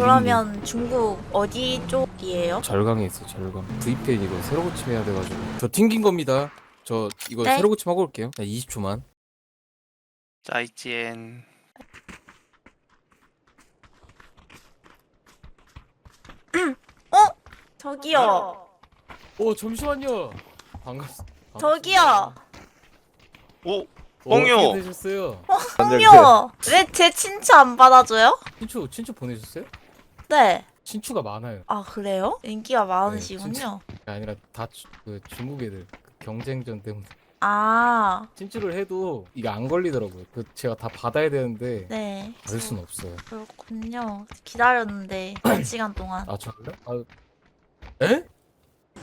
그러면 중국 어디 쪽이에요? 절강에 있어 절강 VPN 이거 새로 고침해야 돼가지고 저 튕긴 겁니다 저 이거 네. 새로 고침하고 올게요 자 20초만 再见。 저기요. 어 잠시만요 반갑습 저기요. 오, 어, 뽕요. 어떻게 되셨어요? 형요. 왜 제 친추 안 받아줘요? 친추 친추 보내셨어요? 네. 친추가 많아요 아 그래요? 인기가 많으시군요. 그게 아니라 다그 중국 애들 그 경쟁전 때문에 아 친추를 해도 이게 안 걸리더라고요 그 제가 다 받아야 되는데 네. 받을 순 없어요 그렇군요. 기다렸는데 한 시간 동안. 아 정말요? 아 에?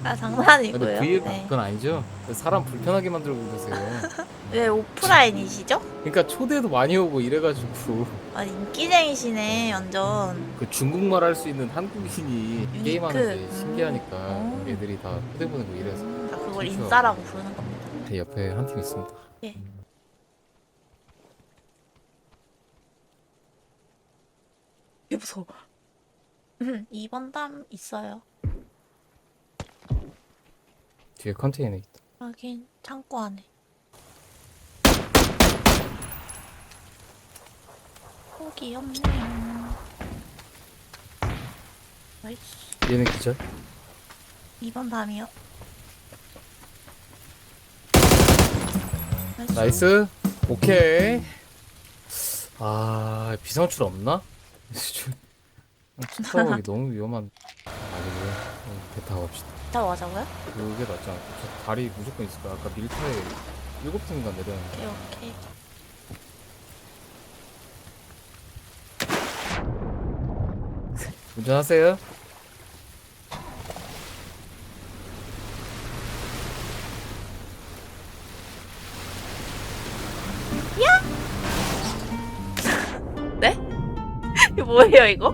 아 근데 장난이고요. V 네. 그건 아니죠? 사람 불편하게 만들고 계세요 왜 오프라인이시죠? 그러니까 초대도 많이 오고 이래가지고 아 인기쟁이시네 완전. 그 중국말 할 수 있는 한국인이 유니크. 게임하는 게 음. 신기하니까 어. 애들이 다 초대 보내고 이래서 아 그걸 친추하고. 인싸라고 부르는 겁니다. 제 옆에 한 팀 있습니다 개 무서워. 음, 2번 담 있어요. 뒤에 컨테이너 있다 하긴 창고 안에. 없네요. 나이스. 얘는 기절 2번 담이요. 나이스 오케이 아 비상출 없나? 차 타고 가기 너무 위험한 타고 갑시다 타고 가자고요? 그게 낫지 않을까 저 다리 무조건 있을 거야 아까 밀타에 일곱 팀인가 내렸는데 오케이 오케이. 운전하세요 이거 뭐예요 이거?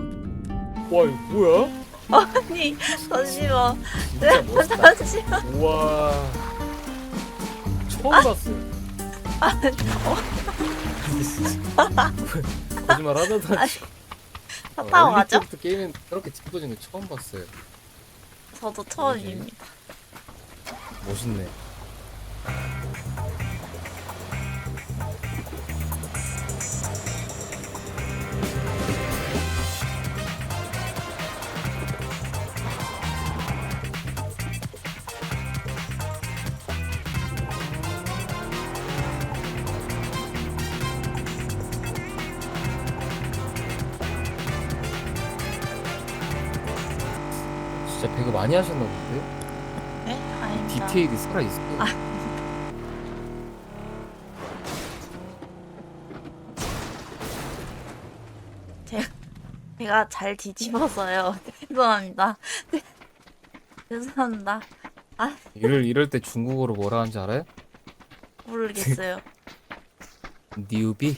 와 이거 뭐야? 아니 잠시만. 진짜 멋있다. 잠시만. 우와. 처음 봤어 아, 거짓말 하나도 안 치고 가죠? 때부터 게임은 그렇게 짚어진 거 처음 봤어요. 저도 처음입니다. 멋있네 배그 많이 하셨나 본데? 네? 아닙니다. 디테일이 살아있어요 아. 제가 잘 뒤집어서요. 죄송합니다. 죄송합니다. 이럴, 이럴 때 중국어로 뭐라 하는지 알아요? 모르겠어요. 뉴비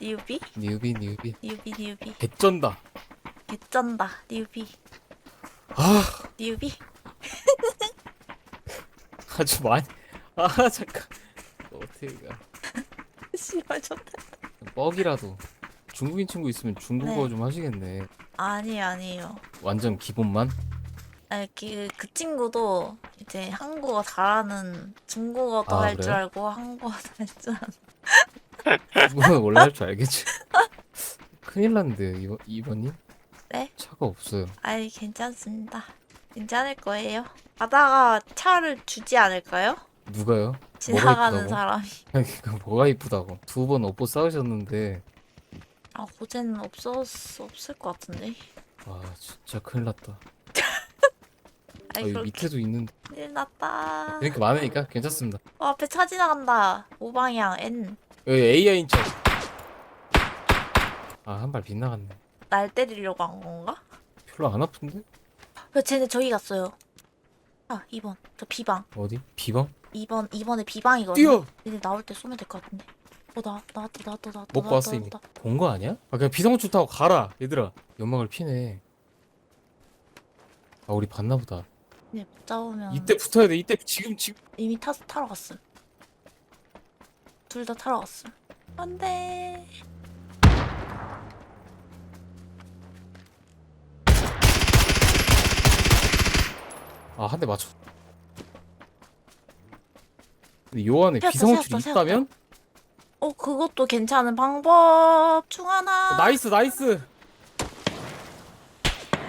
뉴비? 뉴비 뉴비 뉴비 뉴비. 개쩐다 개쩐다. 뉴비. 아 뉴비. 아주 많이 아 잠깐 어떻게 가 씨발 좋다. 뻑이라도 중국인 친구 있으면 중국어 네. 좀 하시겠네 아니에요 아니에요. 완전 기본만 아니 그, 그 친구도 이제 한국어 잘하는 중국어도 아, 할 줄 그래요? 알고 한국어도 할 줄 아는 중국어는 원래 할 줄 알겠지 큰일 났는데 이번 이번님 네? 차가 없어요 아니 괜찮습니다. 괜찮을 거예요. 가다가 차를 주지 않을까요? 누가요? 지나가는? 사람이. 그러니까 뭐가 이쁘다고 두 번 업보 싸우셨는데 아 고제는 없었 없을 것 같은데. 아 진짜 큰일 났다 아, 아이 그렇게 밑에도 있는데 큰일 났다. 이렇게 많으니까 괜찮습니다 어, 앞에 차 지나간다. 오방향 N. 여기 AI인 척. 아, 한 발 빗나갔네. 날 때리려고 한 건가? 별로 안 아픈데? 왜 쟤네 저기 갔어요. 아 2번. 저 B방. 어디? 비방? 2번 2번에 B방이거든요. 뛰어! 얘네 나올 때 쏘면 될 것 같은데. 어 나, 나왔다 나왔다 나왔다 먹고 나왔다, 왔어, 이미. 나왔다. 본 거 아니야? 아, 그냥 비상호출 타고 가라, 얘들아. 연막을 피네. 아, 우리 봤나 보다. 얘네 못 잡으면 이때 붙어야 돼, 이때 지금, 지금. 이미 타, 타러 갔음. 둘 다 타러 갔음. 안 돼. 아 한 대 맞춰. 근데 요 안에 비상호출이 있다면? 어 그것도 괜찮은 방법 중 하나. 어, 나이스 나이스.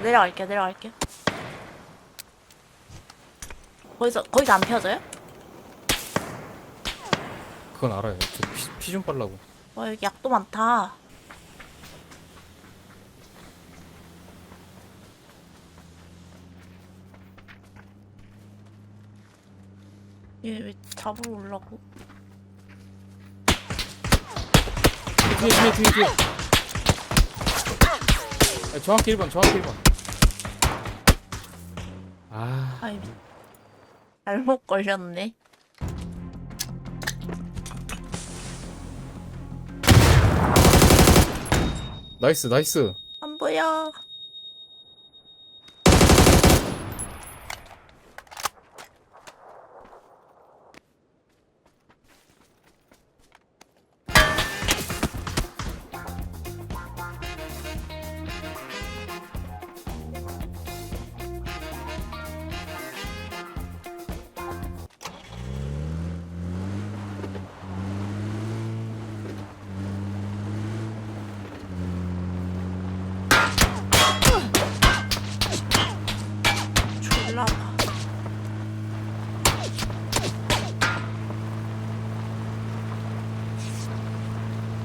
내려갈게요 내려갈게요. 거기서 거기서 안 펴져요? 그건 알아요. 저피 좀 빨라고. 와 여기 약도 많다. 얘 왜 잡으러 올라고? 뒤에 뒤에 뒤에 뒤에. 아, 정확히 1번 정확히 1번. 아 아이 잘못 걸렸네. 나이스 나이스. 안 보여.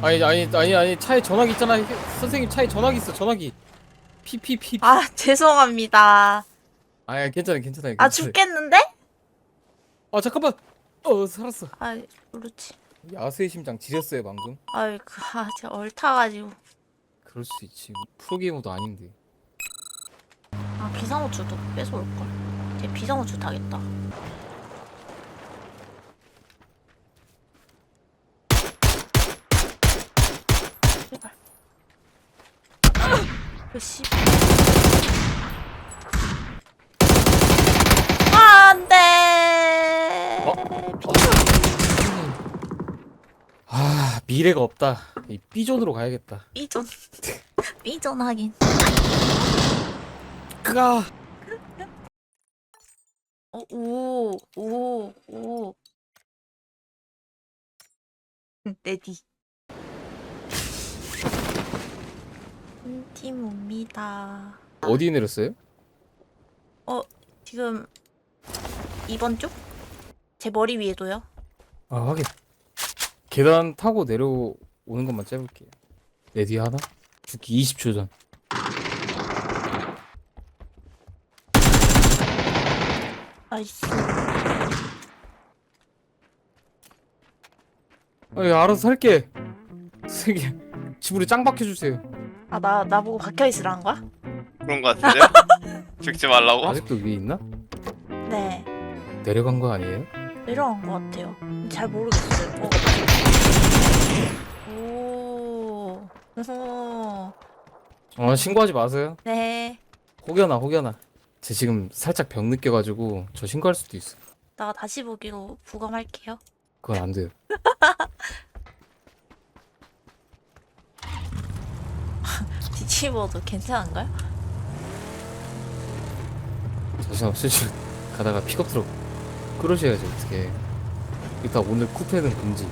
아니 아니 아니 아니 차에 전화기 있잖아. 선생님 차에 전화기 있어 전화기. 피피피. 아 죄송합니다. 아야 괜찮아 괜찮아. 아. 죽겠는데? 아 잠깐만. 어 살았어. 아 그렇지. 야수의 심장 지렸어요 방금. 아이 그, 아 제가 얼타가지고. 그럴 수 있지. 프로게이머도 아닌데. 아 비상호출도 뺏어올 걸. 쟤 비상호출 타겠다. 제발. 그 씨. 아, 안돼. 아 미래가 없다. 이 B존으로 가야겠다. 삐전. 삐전 하긴. 끄가. 어, 오, 오, 오. 레디. 팀 옵니다. 어디 내렸어요? 지금 2번 쪽? 제 머리 위에도요. 아 확인. 계단 타고 내려오는 것만 째볼게요. 내 뒤에 하나? 죽기 20초 전. 나이스. 아, 예, 알아서 살게. 선생님, 집으로 짱 박혀주세요. 아, 나, 나보고 박혀있으라는 거야? 그런 거 같은데요? 죽지 말라고? 아직도 위에 있나? 네. 내려간 거 아니에요? 내려간 것 같아요. 잘 모르겠어요. 어. 오. 어, 신고하지 마세요. 네. 혹여나, 혹여나. 제 지금 살짝 병 느껴가지고 저 신고할 수도 있어. 나 다시 보기로 부감할게요. 그건 안 돼요. 뒤집어도 괜찮은가요? 자신 없으시면 가다가 픽업 트럭 끌으셔야지 어떻게. 일단 오늘 쿠페는 금지.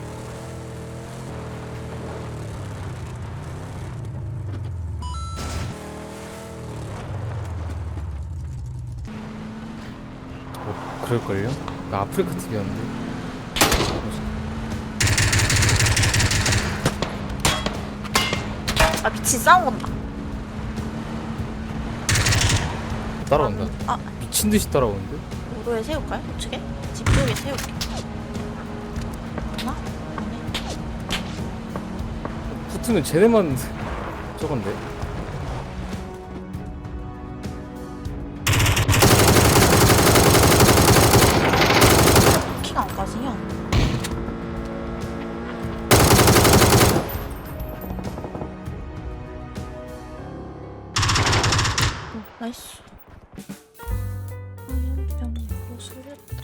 어, 그럴걸요? 나 아프리카 TV였는데. 아, 미친 싸움 건다. 따라온다. 아, 미친 듯이 따라오는데? 도로에 세울까요? 우측에? 집 쪽에 세울게. 하나? 아니. 붙으면 쟤네만 저건데. 키가 안 가지냐? 오, 나이스.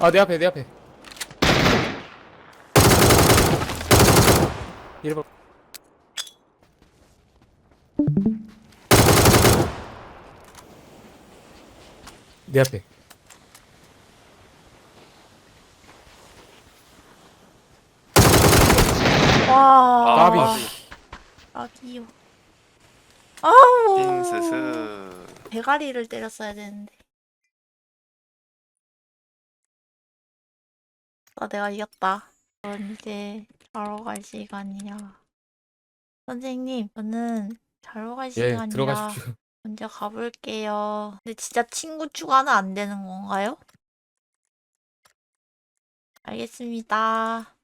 아 내 앞에 내 앞에 1번 내 앞에 와. 까비. 까비요. 아우. 빈스스. 대가리를 때렸어야 되는데. 아, 내가 이겼다. 전 이제 자러 갈 시간이야. 선생님, 저는 자러 갈 예 시간이라 들어가십시오 먼저 가볼게요. 근데 진짜 친구 추가는 안 되는 건가요? 알겠습니다.